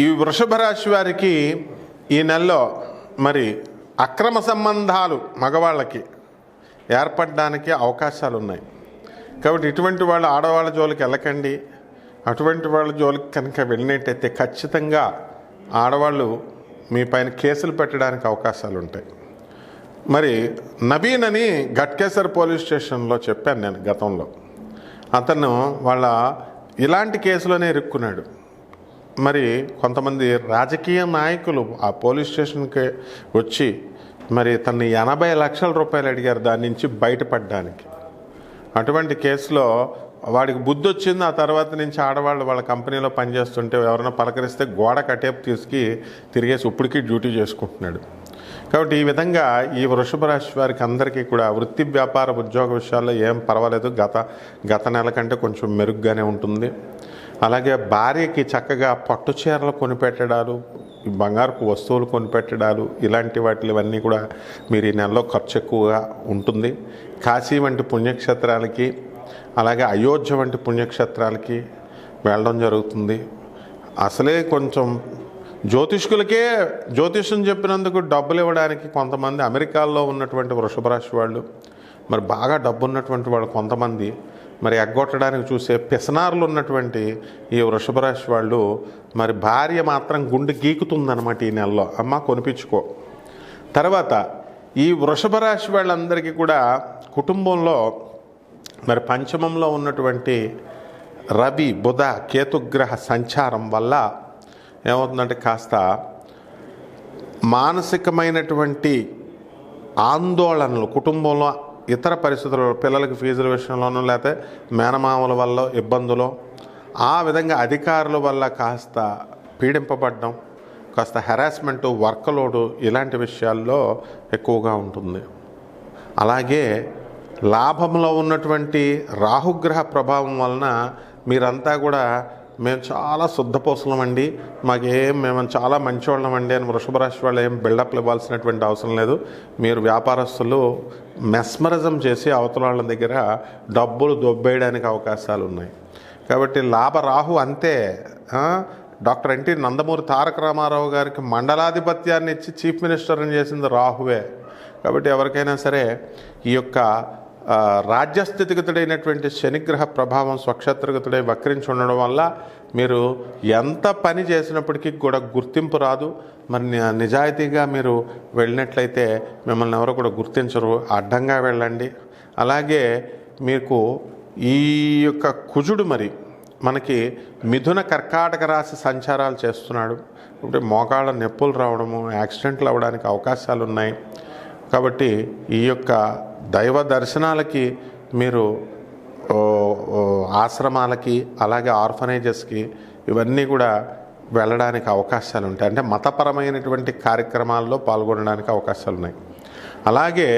ఈ వృషభ రాశి వారికి ఈ నెలలో మరి అక్రమ సంబంధాలు మగవాళ్ళకి ఏర్పడడానికి అవకాశాలు ఉన్నాయి కాబట్టి ఇటువంటి వాళ్ళు ఆడవాళ్ళ జోలికి వెళ్ళకండి. అటువంటి వాళ్ళ జోలికి కనుక వెళ్ళినట్టయితే ఖచ్చితంగా ఆడవాళ్ళు మీ పైన కేసులు పెట్టడానికి అవకాశాలు ఉంటాయి మరి నవీన్ అని గట్కేసర్ పోలీస్ స్టేషన్లో చెప్పాను నేను గతంలో. అతను వాళ్ళ ఇలాంటి కేసులోనే ఇరుక్కున్నాడు. మరి కొంతమంది రాజకీయ నాయకులు ఆ పోలీస్ స్టేషన్కి వచ్చి మరి తన్ని ఎనభై లక్షల రూపాయలు అడిగారు దాని నుంచి బయటపడడానికి. అటువంటి కేసులో వాడికి బుద్ధి వచ్చింది ఆ తర్వాత నుంచి ఆడవాళ్ళు వాళ్ళ కంపెనీలో పనిచేస్తుంటే ఎవరైనా పలకరిస్తే గోడ కటేపు తీసుకు తిరిగేసి ఇప్పటికీ డ్యూటీ చేసుకుంటున్నాడు. కాబట్టి ఈ విధంగా ఈ వృషభ రాశి వారికి అందరికీ కూడా వృత్తి వ్యాపార ఉద్యోగ విషయాల్లో ఏం పర్వాలేదు. గత గత నెల కంటే కొంచెం మెరుగ్గానే ఉంటుంది. అలాగే భార్యకి చక్కగా పట్టు చీరలు కొనిపెట్టడాలు బంగారపు వస్తువులు కొనిపెట్టడాలు ఇలాంటి వాటివన్నీ కూడా మీరు ఈ నెలలో ఖర్చు ఎక్కువగా ఉంటుంది. కాశీ వంటి పుణ్యక్షేత్రాలకి అలాగే అయోధ్య వంటి పుణ్యక్షేత్రాలకి వెళ్ళడం జరుగుతుంది. అసలే కొంచెం జ్యోతిష్కులకే జ్యోతిష్యం చెప్పినందుకు డబ్బులు ఇవ్వడానికి కొంతమంది అమెరికాలో ఉన్నటువంటి వృషభరాశి వాళ్ళు మరి బాగా డబ్బు ఉన్నటువంటి వాళ్ళు కొంతమంది మరి ఎగ్గొట్టడానికి చూసే పిసనారులు ఉన్నటువంటి ఈ వృషభరాశి వాళ్ళు మరి భార్య మాత్రం గుండె గీకుతుందన్నమాట ఈ నెలలో. అమ్మ కొనిపించుకో. తర్వాత ఈ వృషభ రాశి వాళ్ళందరికీ కూడా కుటుంబంలో మరి పంచమంలో ఉన్నటువంటి రవి బుధ కేతుగ్రహ సంచారం వల్ల ఏమవుతుందంటే కాస్త మానసికమైనటువంటి ఆందోళనలు కుటుంబంలో ఇతర పరిస్థితుల్లో పిల్లలకి ఫీజుల విషయంలోనూ లేకపోతే మేనమామల వల్ల ఇబ్బందులు ఆ విధంగా అధికారుల వల్ల కాస్త పీడింపబడడం కాస్త హెరాస్మెంట్ వర్క్లోడు ఇలాంటి విషయాల్లో ఎక్కువగా ఉంటుంది. అలాగే లాభంలో ఉన్నటువంటి రాహుగ్రహ ప్రభావం వలన మీరంతా కూడా మేము చాలా శుద్ధపోసలమండి మాకేం మేము చాలా మంచివాళ్ళమండి అని వృషభ రాశి వాళ్ళు ఏం బిల్డప్లు ఇవ్వాల్సినటువంటి అవసరం లేదు. మీరు వ్యాపారస్తులు మెస్మరిజం చేసి అవతల వాళ్ళ దగ్గర డబ్బులు దొబ్బేయడానికి అవకాశాలు ఉన్నాయి. కాబట్టి లాభరాహు అంతే. డాక్టర్ ఎన్టీ నందమూరి తారక రామారావు గారికి మండలాధిపత్యాన్ని ఇచ్చి చీఫ్ మినిస్టర్ని చేసింది రాహువే. కాబట్టి ఎవరికైనా సరే ఈ యొక్క రాజ్యస్థితిగతుడైనటువంటి శనిగ్రహ ప్రభావం స్వక్షత్రగతుడై వక్రించి ఉండడం వల్ల మీరు ఎంత పని చేసినప్పటికీ కూడా గుర్తింపు రాదు. మరి నిజాయితీగా మీరు వెళ్ళినట్లయితే మిమ్మల్ని ఎవరు కూడా గుర్తించరు. అడ్డంగా వెళ్ళండి. అలాగే మీకు ఈ యొక్క కుజుడు మరి మనకి మిథున కర్కాటక రాశి సంచారాలు చేస్తున్నాడు. అంటే మోకాళ్ళ నొప్పులు రావడము యాక్సిడెంట్లు అవ్వడానికి అవకాశాలు ఉన్నాయి కాబట్టి ఈ యొక్క దైవ దర్శనాలకి మీరు ఆశ్రమాలకి అలాగే ఆర్ఫనేజెస్కి ఇవన్నీ కూడా వెళ్ళడానికి అవకాశాలు ఉంటాయి అంటే మతపరమైనటువంటి కార్యక్రమాల్లో పాల్గొనడానికి అవకాశాలు ఉన్నాయి అలాగే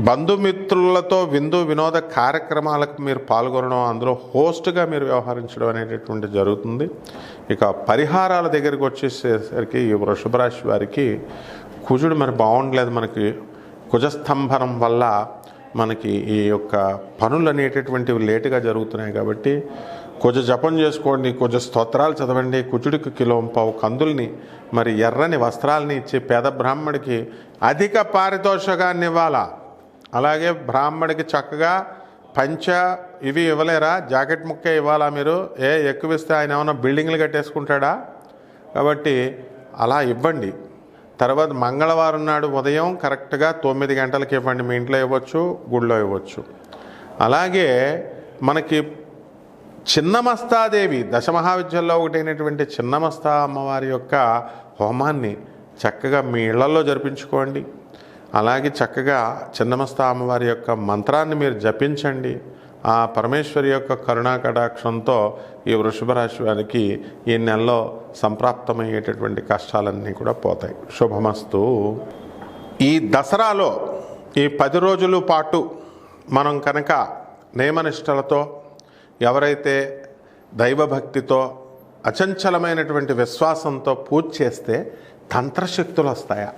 బంధుమిత్రులతో విందు వినోద కార్యక్రమాలకు మీరు పాల్గొనడం అందులో హోస్ట్గా మీరు వ్యవహరించడం అనేటటువంటి జరుగుతుంది. ఇక పరిహారాల దగ్గరికి వచ్చేసేసరికి ఈ వృషభరాశి వారికి కుజుడు మరి బాగుండలేదు మనకి కుజస్తంభనం వల్ల మనకి ఈ యొక్క పనులు అనేటటువంటివి లేటుగా జరుగుతున్నాయి కాబట్టి కుజ జపం చేసుకోండి కుజ స్తోత్రాలు చదవండి కుజుడికి కిలోం పావు కందుల్ని మరి ఎర్రని వస్త్రాలని ఇచ్చి పేద బ్రాహ్మడికి అధిక పారితోషకాన్ని ఇవ్వాలా? అలాగే బ్రాహ్మడికి చక్కగా పంచ ఇవి ఇవ్వలేరా? జాకెట్ ముక్క ఇవ్వాలా మీరు? ఏ ఎక్కువ ఇస్తే ఆయన ఏమైనా బిల్డింగ్లు కట్టేసుకుంటాడా? కాబట్టి అలా ఇవ్వండి. తర్వాత మంగళవారం నాడు ఉదయం కరెక్ట్గా తొమ్మిది గంటలకి ఇవ్వండి మీ ఇంట్లో ఇవ్వచ్చు గుళ్ళో ఇవ్వచ్చు. అలాగే మనకి చిన్నమస్తాదేవి దశమహావిద్యల్లో ఒకటైనటువంటి చిన్నమస్తా అమ్మవారి యొక్క హోమాన్ని చక్కగా మీ ఇళ్ళలో జరిపించుకోండి. అలాగే చక్కగా చిన్నమస్తా అమ్మవారి యొక్క మంత్రాన్ని మీరు జపించండి. ఆ పరమేశ్వరి యొక్క కరుణా కటాక్షంతో ఈ వృషభ రాశి వారికి ఈ నెలలో సంప్రాప్తమయ్యేటటువంటి కష్టాలన్నీ కూడా పోతాయి. శుభమస్తు. ఈ దసరాలో ఈ పది రోజుల పాటు మనం కనుక నియమనిష్టలతో ఎవరైతే దైవభక్తితో అచంచలమైనటువంటి విశ్వాసంతో పూజ చేస్తే తంత్రశక్తులు వస్తాయా?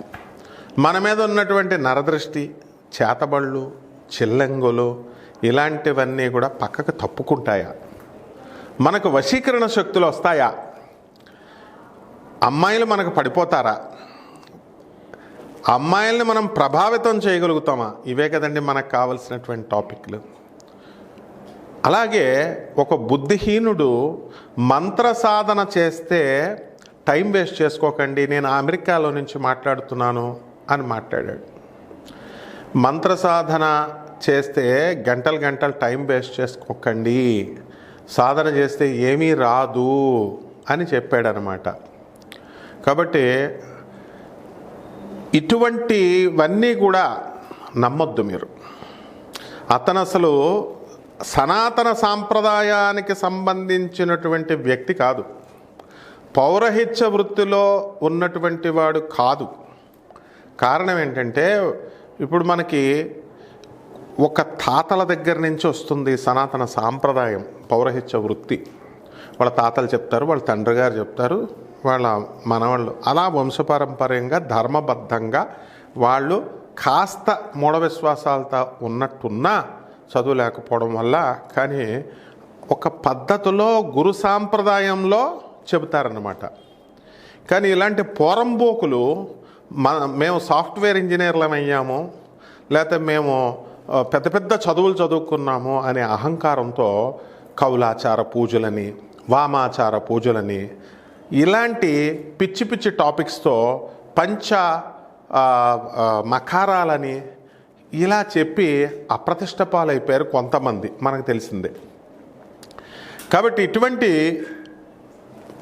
మన మీద ఉన్నటువంటి నరదృష్టి చేతబళ్ళు చిల్లంగులు ఇలాంటివన్నీ కూడా పక్కకు తప్పుకుంటాయా? మనకు వశీకరణ శక్తులు వస్తాయా? అమ్మాయిలు మనకు పడిపోతారా? అమ్మాయిల్ని మనం ప్రభావితం చేయగలుగుతామా? ఇవే కదండి మనకు కావలసినటువంటి టాపిక్లు. అలాగే ఒక బుద్ధిహీనుడు మంత్ర సాధన చేస్తే టైం వేస్ట్ చేసుకోకండి నేను అమెరికాలో నుంచి మాట్లాడుతున్నాను అని మాట్లాడాడు. మంత్ర సాధన చేస్తే గంటలు గంటలు టైం వేస్ట్ చేసుకోకండి. సాధన చేస్తే ఏమీ రాదు అని చెప్పాడనమాట. కాబట్టి ఇటువంటివన్నీ కూడా నమ్మొద్దు మీరు. అతను అసలు సనాతన సాంప్రదాయానికి సంబంధించినటువంటి వ్యక్తి కాదు. పౌరహిత్య వృత్తిలో ఉన్నటువంటి వాడు కాదు. కారణం ఏంటంటే ఇప్పుడు మనకి ఒక తాతల దగ్గర నుంచి వస్తుంది సనాతన సాంప్రదాయం పౌరహిత్య వృత్తి. వాళ్ళ తాతలు చెప్తారు వాళ్ళ తండ్రి గారు చెప్తారు వాళ్ళ మనవాళ్ళు. అలా వంశపారంపర్యంగా ధర్మబద్ధంగా వాళ్ళు కాస్త మూఢ విశ్వాసాలతో ఉన్నట్టున్నా చదువు లేకపోవడం వల్ల కానీ ఒక పద్ధతిలో గురు సాంప్రదాయంలో చెబుతారన్నమాట. కానీ ఇలాంటి పోరంబోకులు మన మేము సాఫ్ట్వేర్ ఇంజనీర్లం అయ్యాము లేకపోతే మేము పెద్ద పెద్ద చదువులు చదువుకున్నాము అనే అహంకారంతో కౌలాచార పూజలని వామాచార పూజలని ఇలాంటి పిచ్చి పిచ్చి టాపిక్స్తో పంచ మకారాలని ఇలా చెప్పి అప్రతిష్ట పాలైపోయారు కొంతమంది మనకు తెలిసిందే. కాబట్టి ఇటువంటి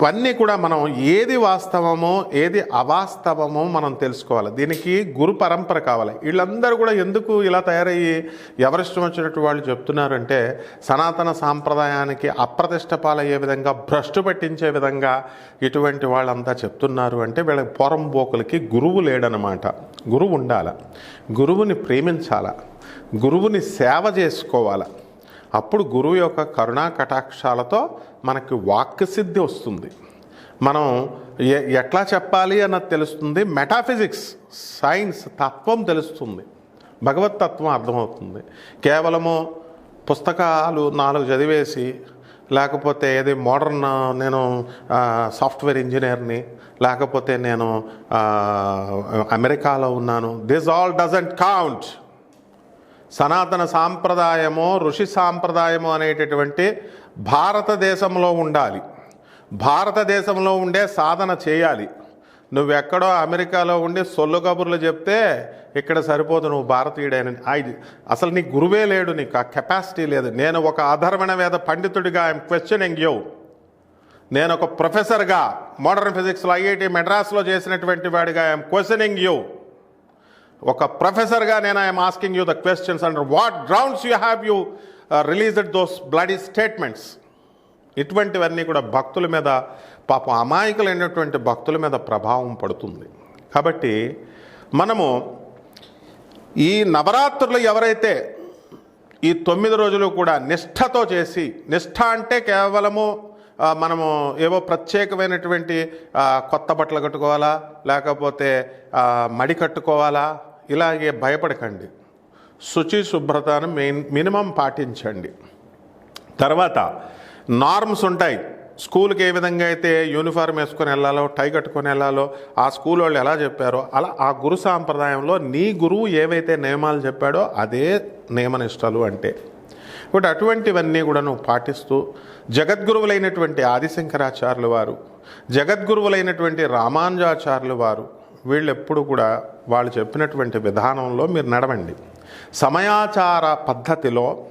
ఇవన్నీ కూడా మనం ఏది వాస్తవమో ఏది అవాస్తవమో మనం తెలుసుకోవాలి. దీనికి గురు పరంపర కావాలి. వీళ్ళందరూ కూడా ఎందుకు ఇలా తయారయ్యి ఎవరిష్టం వచ్చినట్టు వాళ్ళు చెప్తున్నారంటే సనాతన సాంప్రదాయానికి అప్రతిష్ట పాలయ్యే విధంగా భ్రష్టు పట్టించే విధంగా ఇటువంటి వాళ్ళంతా చెప్తున్నారు అంటే వీళ్ళ పొరంబోకులకి గురువు లేడనమాట. గురువు ఉండాల. గురువుని ప్రేమించాల. గురువుని సేవ చేసుకోవాలి. అప్పుడు గురువు యొక్క కరుణా కటాక్షాలతో మనకి వాక్సిద్ధి వస్తుంది. మనం ఎ- ఎట్లా చెప్పాలి అన్నది తెలుస్తుంది. మెటాఫిజిక్స్ సైన్స్ తత్వం తెలుస్తుంది. భగవత్ తత్వం అర్థమవుతుంది. కేవలము పుస్తకాలు నాలుగు చదివేసి లేకపోతే ఏది మోడర్న్ నేను సాఫ్ట్వేర్ ఇంజనీర్ని లేకపోతే నేను అమెరికాలో ఉన్నాను. This all doesn't count. సనాతన సాంప్రదాయము ఋషి సాంప్రదాయము అనేటటువంటి భారతదేశంలో ఉండాలి. భారతదేశంలో ఉండే సాధన చేయాలి. నువ్వెక్కడో అమెరికాలో ఉండి సొల్లు కబుర్లు చెప్తే ఇక్కడ సరిపోదు నువ్వు భారతీయుడైన అసలు నీ గురువే లేడు నీకు ఆ కెపాసిటీ లేదు. నేను ఒక అధర్వణ వేద పండితుడిగా ఐఎమ్ క్వశ్చనింగ్ యూ నేను ఒక ప్రొఫెసర్గా మోడర్న్ ఫిజిక్స్లో ఐఐటి మెడ్రాస్లో చేసినటువంటి వాడిగా ఐఎమ్ క్వశ్చనింగ్ యూ ఒక ప్రొఫెసర్గా నేను I'm asking you the questions and what grounds you have you released those bloody statements ఇటువంటివన్నీ కూడా భక్తుల మీద పాపం అమాయకులైనటువంటి భక్తుల మీద ప్రభావం పడుతుంది. కాబట్టి మనము ఈ నవరాత్రులు ఎవరైతే ఈ తొమ్మిది రోజులు కూడా నిష్ఠతో చేసి నిష్ఠ అంటే కేవలము uh, మనము ఏవో ప్రత్యేకమైనటువంటి uh, కొత్త బట్టలు కట్టుకోవాలా లేకపోతే uh, మడి కట్టుకోవాలా ఇలాగే భయపడకండి. శుచి శుభ్రతను మెయిన్ మినిమం పాటించండి. తర్వాత నార్మ్స్ ఉంటాయి. స్కూల్కి ఏ విధంగా అయితే యూనిఫామ్ వేసుకొని వెళ్ళాలో టై కట్టుకొని వెళ్ళాలో ఆ స్కూల్ వాళ్ళు ఎలా చెప్పారో అలా ఆ గురు సాంప్రదాయంలో నీ గురువు ఏవైతే నియమాలు చెప్పాడో అదే నియమనిష్టలు అంటే. ఇప్పుడు అటువంటివన్నీ కూడా నువ్వు పాటిస్తూ జగద్గురువులైనటువంటి ఆదిశంకరాచార్యుల వారు జగద్గురువులైనటువంటి రామానుజాచార్యుల వారు వీళ్ళెప్పుడు కూడా వాళ్ళు చెప్పినటువంటి విధానంలో మీరు నడవండి. సమయాచార పద్ధతిలో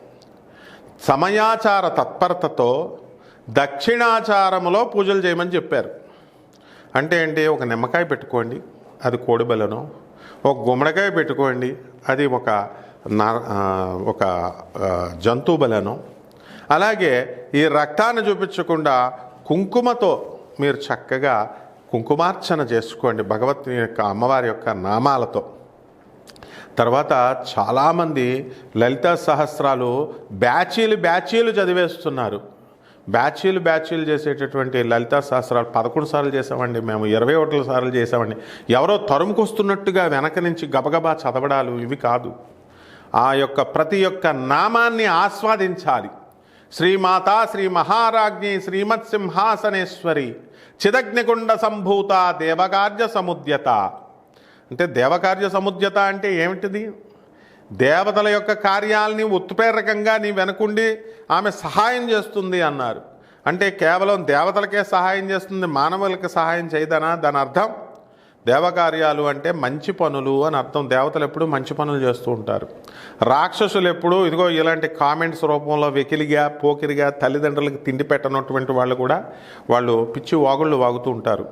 సమయాచార తత్పరతతో దక్షిణాచారములో పూజలు చేయమని చెప్పారు. అంటే ఏంటి? ఒక నిమ్మకాయ పెట్టుకోండి అది కోడి ఒక గుమ్మడికాయ పెట్టుకోండి అది ఒక ఒక జంతు జంతువు బలను అలాగే ఈ రక్తాన్ని చూపించకుండా కుంకుమతో మీరు చక్కగా కుంకుమార్చన చేసుకోండి భగవత్ యొక్క అమ్మవారి యొక్క నామాలతో. తర్వాత చాలామంది లలిత సహస్రాలు బ్యాచీలు బ్యాచీలు చదివేస్తున్నారు. బ్యాచీలు బ్యాచీలు చేసేటటువంటి లలిత సహస్రాలు పదకొండు సార్లు చేసామండి మేము ఇరవై ఒకటి సార్లు చేసామండి. ఎవరో తరుముకొస్తున్నట్టుగా వెనక నుంచి గబగబా చదవడాలు ఇవి కాదు. ఆ యొక్క ప్రతి ఒక్క నామాన్ని ఆస్వాదించాలి. శ్రీమాత శ్రీ మహారాజ్ఞి శ్రీమత్ సింహాసనేశ్వరి చిదగ్నికుండ సంభూత దేవకార్య సముద్యత. అంటే దేవకార్య సముద్యత అంటే ఏమిటిది? దేవతల యొక్క కార్యాలని ఉత్ప్రేరకంగా నీ వెనుకుండి ఆమె సహాయం చేస్తుంది అన్నారు. అంటే కేవలం దేవతలకే సహాయం చేస్తుంది మానవులకి సహాయం చేయదనా? దాని అర్థం దేవకార్యాలు అంటే మంచి పనులు అని అర్థం. దేవతలు ఎప్పుడు మంచి పనులు చేస్తూ ఉంటారు. రాక్షసులు ఎప్పుడు ఇదిగో ఇలాంటి కామెంట్స్ రూపంలో వెకిలిగా పోకిరిగా తల్లిదండ్రులకు తిండి పెట్టనటువంటి వాళ్ళు కూడా వాళ్ళు పిచ్చి వాగుళ్ళు వాగుతూ ఉంటారు.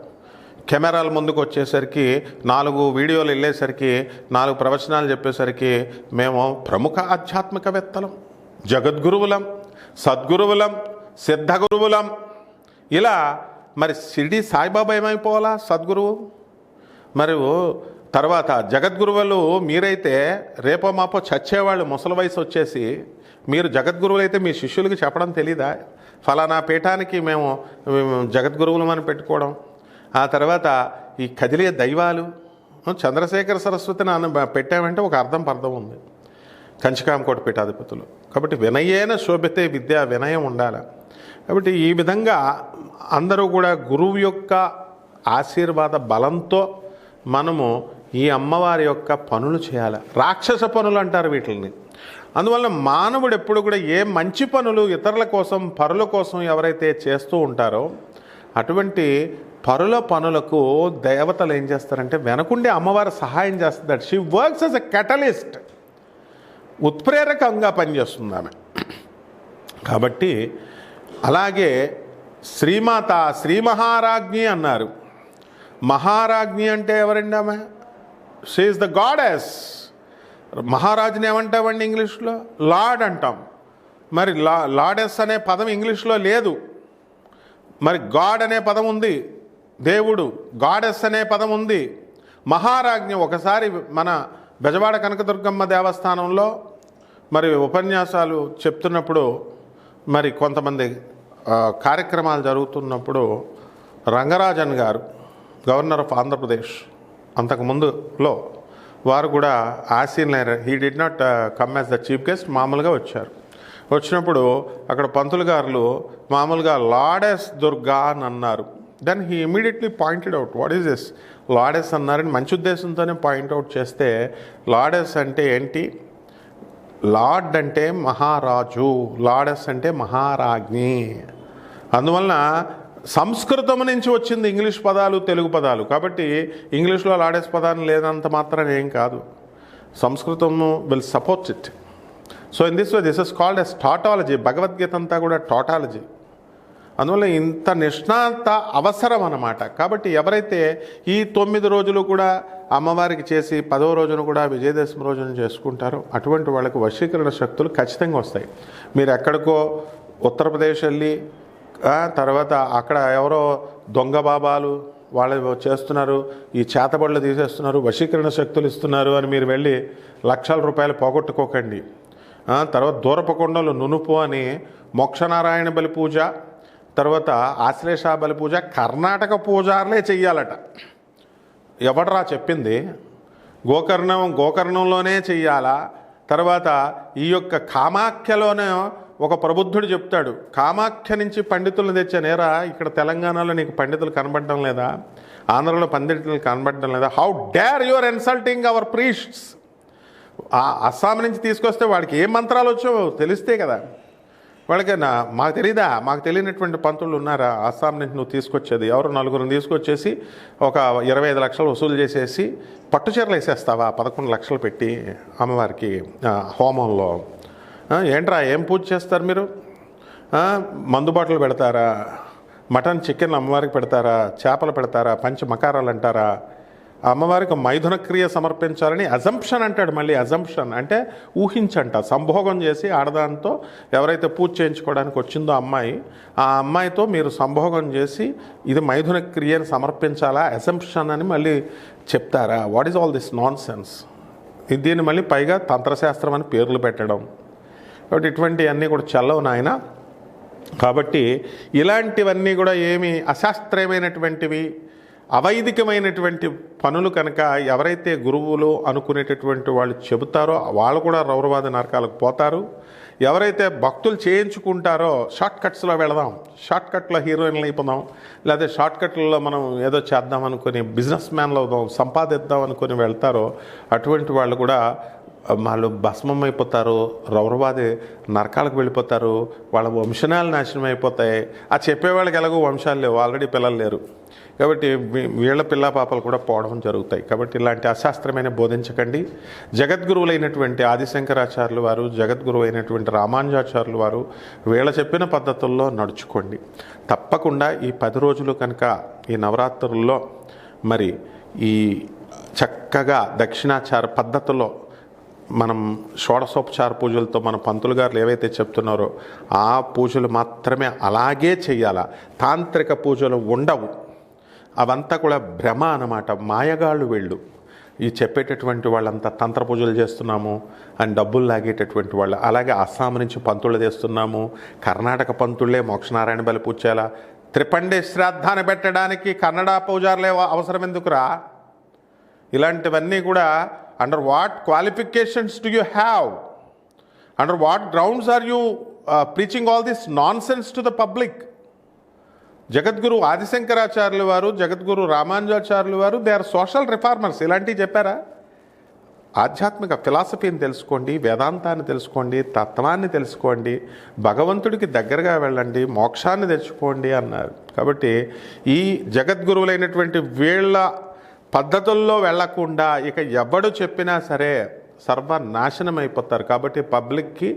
కెమెరాల ముందుకు వచ్చేసరికి నాలుగు వీడియోలు వెళ్ళేసరికి నాలుగు ప్రవచనాలు చెప్పేసరికి మేము ప్రముఖ ఆధ్యాత్మికవేత్తలం. జగద్గురువులం సద్గురువులం సిద్ధగురువులం. ఇలా మరి షిరిడి సాయిబాబా ఏమైపోవాలా సద్గురువు? మరి తర్వాత జగద్గురువులు మీరైతే రేపో మాపో చచ్చేవాళ్ళు ముసలి వయసు వచ్చేసి మీరు జగద్గురువులు అయితే మీ శిష్యులకి చెప్పడం తెలీదా? ఫలానా పీఠానికి మేము జగద్గురువులమని అని పెట్టుకోవడం. ఆ తర్వాత ఈ కదిలే దైవాలు చంద్రశేఖర సరస్వతిని అన్న పెట్టామంటే ఒక అర్థం పర్థం ఉంది. కంచికామకోట పీఠాధిపతులు. కాబట్టి వినయేన శోభితే విద్య వినయం ఉండాలి. కాబట్టి ఈ విధంగా అందరూ కూడా గురువు యొక్క ఆశీర్వాద బలంతో మనము ఈ అమ్మవారి యొక్క పనులు చేయాలి. రాక్షస పనులు అంటారు వీటిని అందువల్ల మానవుడు ఎప్పుడు కూడా ఏ మంచి పనులు ఇతరుల కోసం పరుల కోసం ఎవరైతే చేస్తూ ఉంటారో అటువంటి పరుల పనులకు దేవతలు ఏం చేస్తారంటే వెనకుండే అమ్మవారు సహాయం చేస్తుంది she works as a catalyst ఉత్ప్రేరకంగా పనిచేస్తుంది ఆమె. కాబట్టి అలాగే శ్రీమాత శ్రీ మహారాజ్ఞి అన్నారు. మహారాజ్ఞి అంటే ఎవరండి ఆమె? షీఈస్ ద గాడెస్ మహారాజుని ఏమంటామండి ఇంగ్లీష్లో? లార్డ్ అంటాం. మరి లా లాడెస్ అనే పదం ఇంగ్లీష్లో లేదు. మరి గాడ్ అనే పదం ఉంది. దేవుడు గాడెస్ అనే పదం ఉంది. మహారాజ్ఞి ఒకసారి మన బెజవాడ కనకదుర్గమ్మ దేవస్థానంలో మరి ఉపన్యాసాలు చెప్తున్నప్పుడు మరి కొంతమంది కార్యక్రమాలు జరుగుతున్నప్పుడు రంగరాజన్ గారు గవర్నర్ ఆఫ్ ఆంధ్రప్రదేశ్ అంతకుముందులో వారు కూడా ఆసీన్ he did not come as the chief guest మామూలుగా వచ్చారు. వచ్చినప్పుడు అక్కడ పంతులు గారులు మామూలుగా లాడెస్ దుర్గా అని అన్నారు. Then he immediately pointed out what is this లాడెస్ అన్నారని మంచి ఉద్దేశంతోనే పాయింట్అవుట్ చేస్తే లాడెస్ అంటే ఏంటి? లార్డ్ అంటే మహారాజు లాడెస్ అంటే మహారాజ్ఞి. అందువలన సంస్కృతం నుంచి వచ్చింది ఇంగ్లీష్ పదాలు తెలుగు పదాలు. కాబట్టి ఇంగ్లీష్లో లాడేస్ పదాన్ని లేనంత మాత్రం ఏం కాదు. సంస్కృతము will support it so in this way this is called as tautology Bhagavadgita అంతా కూడా టాటాలజీ అందువల్ల ఇంత నిష్ణాత అవసరం అన్నమాట. కాబట్టి ఎవరైతే ఈ తొమ్మిది రోజులు కూడా అమ్మవారికి చేసి పదో రోజున కూడా విజయదశమి రోజున చేసుకుంటారో అటువంటి వాళ్ళకి వశీకరణ శక్తులు ఖచ్చితంగా వస్తాయి. మీరు ఎక్కడికో ఉత్తరప్రదేశ్ వెళ్ళి తర్వాత అక్కడ ఎవరో దొంగ బాబాలు వాళ్ళు చేస్తున్నారు ఈ చేతబడులు తీసేస్తున్నారు వశీకరణ శక్తులు ఇస్తున్నారు అని మీరు వెళ్ళి లక్షల రూపాయలు పోగొట్టుకోకండి. తర్వాత దూరపకొండలు నునుపు అని మోక్షనారాయణ బలి పూజ తర్వాత ఆశ్లేష బలి పూజ కర్ణాటక పూజారులే చెయ్యాలట. ఎవడరా చెప్పింది? గోకర్ణం గోకర్ణంలోనే చెయ్యాలా? తర్వాత ఈ యొక్క కామాఖ్యలోనే ఒక ప్రబుద్ధుడు చెప్తాడు కామాఖ్య నుంచి పండితులను తెచ్చానేరా ఇక్కడ తెలంగాణలో నీకు పండితులు కనబడడం లేదా? ఆంధ్రలో పండితులు కనబడడం లేదా? How dare your insulting our priests ఆ అస్సాం నుంచి తీసుకొస్తే వాడికి ఏ మంత్రాలు వచ్చో తెలిస్తే కదా. వాళ్ళకి నా మాకు తెలీదా? మాకు తెలియనటువంటి పంతులు ఉన్నారా? అస్సాం నుంచి నువ్వు తీసుకొచ్చేది ఎవరు? నలుగురిని తీసుకొచ్చేసి ఒక ఇరవై ఐదు లక్షలు వసూలు చేసేసి పట్టుచీరలు వేసేస్తావా? పదకొండు లక్షలు పెట్టి అమ్మవారికి హోమంలో. ఏంట్రా ఏం పూజ చేస్తారు మీరు? మందు బాటలు పెడతారా? మటన్ చికెన్ అమ్మవారికి పెడతారా? చేపలు పెడతారా? పంచ మకారాలు అంటారా? అమ్మవారికి మైథున క్రియ సమర్పించాలని అజంప్షన్ అంటాడు మళ్ళీ అజంప్షన్. అంటే ఊహించంట సంభోగం చేసి ఆడదాంతో ఎవరైతే పూజ చేయించుకోవడానికి వచ్చిందో అమ్మాయి ఆ అమ్మాయితో మీరు సంభోగం చేసి ఇది మైథున క్రియని సమర్పించాలా? అజంప్షన్ అని మళ్ళీ చెప్తారా? What is all this nonsense దీన్ని మళ్ళీ పైగా తంత్రశాస్త్రం అని పేర్లు పెట్టడం. కాబట్టి ఇటువంటివన్నీ కూడా చల్లవు నాయన. కాబట్టి ఇలాంటివన్నీ కూడా ఏమి అశాస్త్రీయమైనటువంటివి అవైదికమైనటువంటి పనులు కనుక ఎవరైతే గురువులు అనుకునేటటువంటి వాళ్ళు చెబుతారో వాళ్ళు కూడా రౌరవాద నరకాలకు పోతారు. ఎవరైతే భక్తులు చేయించుకుంటారో షార్ట్ కట్స్లో వెళదాం షార్ట్ కట్లో హీరోయిన్లు అయిపోదాం లేదా షార్ట్ కట్లలో మనం ఏదో చేద్దాం అనుకుని బిజినెస్ మ్యాన్లు అవుదాం సంపాదిద్దాం అనుకుని వెళ్తారో అటువంటి వాళ్ళు కూడా వాళ్ళు భస్మం అయిపోతారు రౌరవాది నరకాలకు వెళ్ళిపోతారు వాళ్ళ వంశనాలు నాశనం అయిపోతాయి. ఆ చెప్పేవాళ్ళకి ఎలాగో వంశాలు లేవు ఆల్రెడీ పిల్లలు లేరు. కాబట్టి వీళ్ళ పిల్ల పాపలు కూడా పోవడం జరుగుతాయి. కాబట్టి ఇలాంటి అశాస్త్రమైన బోధించకండి. జగద్గురువులైనటువంటి ఆదిశంకరాచార్యులు వారు జగద్గురువు అయినటువంటి రామానుజాచార్యులు వారు వీళ్ళ చెప్పిన పద్ధతుల్లో నడుచుకోండి. తప్పకుండా ఈ పది రోజులు కనుక ఈ నవరాత్రుల్లో మరి ఈ చక్కగా దక్షిణాచార పద్ధతిలో మనం షోడశోపచార పూజలతో మన పంతులు గారు ఏవైతే చెప్తున్నారో ఆ పూజలు మాత్రమే అలాగే చేయాలా తాంత్రిక పూజలు ఉండవు. అవంతా కూడా భ్రమ అన్నమాట. మాయగాళ్ళు వెళ్ళు. ఈ చెప్పేటటువంటి వాళ్ళంతా తంత్ర పూజలు చేస్తున్నాము అని డబ్బులు లాగేటటువంటి వాళ్ళు. అలాగే అస్సాం నుంచి పంతులు చేస్తున్నాము కర్ణాటక పంతుళ్ళే మోక్షనారాయణ బలి పూజ త్రిపండి శ్రాద్ధాన్ని పెట్టడానికి కన్నడ పూజారులే అవసరం ఎందుకురా ఇలాంటివన్నీ కూడా under what qualifications do you have under what grounds are you preaching all this nonsense to the public Jagadguru ఆదిశంకరాచార్యులు వారు జగద్గురు రామానుజాచార్యులు వారు దే ఆర్ సోషల్ రిఫార్మర్స్ ఇలాంటివి చెప్పారా? ఆధ్యాత్మిక ఫిలాసఫీని తెలుసుకోండి వేదాంతాన్ని తెలుసుకోండి తత్వాన్ని తెలుసుకోండి భగవంతుడికి దగ్గరగా వెళ్ళండి మోక్షాన్ని తెచ్చుకోండి అన్నారు. కాబట్టి ఈ జగద్గురువులైనటువంటి వీళ్ళ పద్ధతుల్లో వెళ్ళకుండా ఇక ఎవడు చెప్పినా సరే సర్వనాశనం అయిపోతారు. కాబట్టి పబ్లిక్కి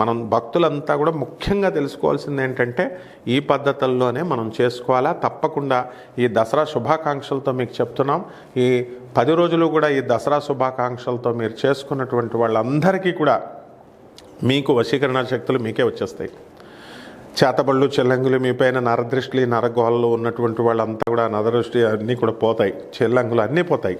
మనం భక్తులంతా కూడా ముఖ్యంగా తెలుసుకోవాల్సింది ఏంటంటే ఈ పద్ధతుల్లోనే మనం చేసుకోవాలా. తప్పకుండా ఈ దసరా శుభాకాంక్షలతో మీకు చెప్తున్నాం. ఈ పది రోజులు కూడా ఈ దసరా శుభాకాంక్షలతో మీరు చేసుకున్నటువంటి వాళ్ళందరికీ కూడా మీకు వశీకరణ శక్తులు మీకే వచ్చేస్తాయి. చేతబళ్ళు చెల్లంగులు మీ పైన నరదృష్టి నరగోళ్ళు ఉన్నటువంటి వాళ్ళంతా కూడా నరదృష్టి అన్నీ కూడా పోతాయి. చెల్లంగులు అన్నీ పోతాయి.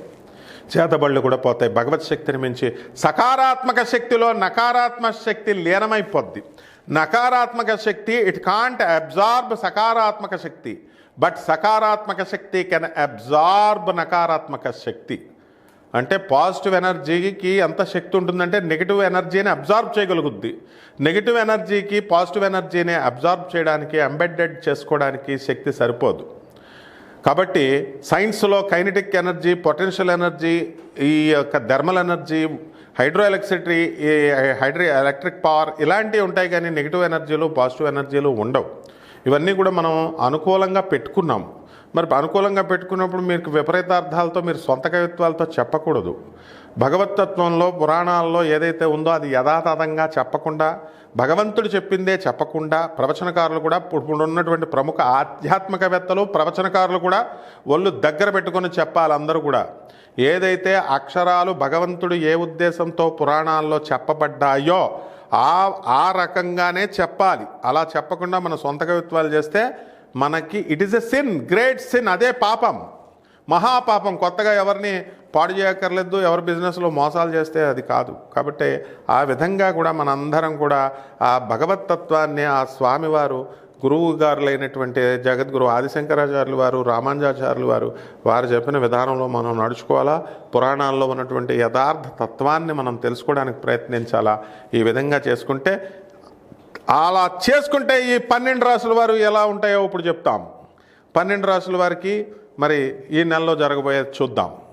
చేతబళ్ళు కూడా పోతాయి. భగవత్ శక్తిని మించి సకారాత్మక శక్తిలో నకారాత్మక శక్తి లీనమైపోద్ది. నకారాత్మక శక్తి ఇట్ కాంట్ అబ్జార్బ్ సకారాత్మక శక్తి. బట్ సకారాత్మక శక్తి కెన్ అబ్జార్బ్ నకారాత్మక శక్తి. అంటే పాజిటివ్ ఎనర్జీకి ఎంత శక్తి ఉంటుందంటే నెగిటివ్ ఎనర్జీని అబ్జార్బ్ చేయగలుగుద్ది. నెగిటివ్ ఎనర్జీకి పాజిటివ్ ఎనర్జీని అబ్జార్బ్ చేయడానికి ఎంబెడెడ్ చేసుకోవడానికి శక్తి సరిపోదు. కాబట్టి సైన్స్లో కైనటిక్ ఎనర్జీ పొటెన్షియల్ ఎనర్జీ ఈ యొక్క థర్మల్ ఎనర్జీ హైడ్రో ఎలక్ట్రిసిటీ ఈ హైడ్రో ఎలక్ట్రిక్ పవర్ ఇలాంటివి ఉంటాయి కానీ నెగిటివ్ ఎనర్జీలు పాజిటివ్ ఎనర్జీలు ఉండవు. ఇవన్నీ కూడా మనం అనుకూలంగా పెట్టుకున్నాం మరి అనుకూలంగా పెట్టుకున్నప్పుడు మీకు విపరీతార్థాలతో మీరు సొంత కవిత్వాలతో చెప్పకూడదు. భగవతత్వంలో పురాణాల్లో ఏదైతే ఉందో అది యథాతథంగా చెప్పకుండా భగవంతుడు చెప్పిందే చెప్పకుండా ప్రవచనకారులు కూడా ఇప్పుడు ఉన్నటువంటి ప్రముఖ ఆధ్యాత్మికవేత్తలు ప్రవచనకారులు కూడా ఒళ్ళు దగ్గర పెట్టుకొని చెప్పాలి అందరూ కూడా. ఏదైతే అక్షరాలు భగవంతుడు ఏ ఉద్దేశంతో పురాణాల్లో చెప్పబడ్డాయో ఆ ఆ రకంగానే చెప్పాలి. అలా చెప్పకుండా మన సొంత కవిత్వాలు చేస్తే మనకి it is a sin great sin అదే పాపం. మహాపాపం కొత్తగా ఎవరిని పాడు చేయక్కర్లేదు ఎవరి బిజినెస్లో మోసాలు చేస్తే అది కాదు. కాబట్టి ఆ విధంగా కూడా మనందరం కూడా ఆ భగవతత్వాన్ని ఆ స్వామివారు గురువు గారులైనటువంటి జగద్గురు ఆదిశంకరాచార్యులు వారు రామానుజాచార్యులు వారు వారు చెప్పిన విధానంలో మనం నడుచుకోవాలా? పురాణాల్లో ఉన్నటువంటి యథార్థ తత్వాన్ని మనం తెలుసుకోవడానికి ప్రయత్నించాలా? ఈ విధంగా చేసుకుంటే అలా చేసుకుంటే ఈ పన్నెండు రాసుల వారు ఎలా ఉంటాయో ఇప్పుడు చెప్తాం. పన్నెండు రాసుల వారికి మరి ఈ నెలలో జరగబోయేది చూద్దాం.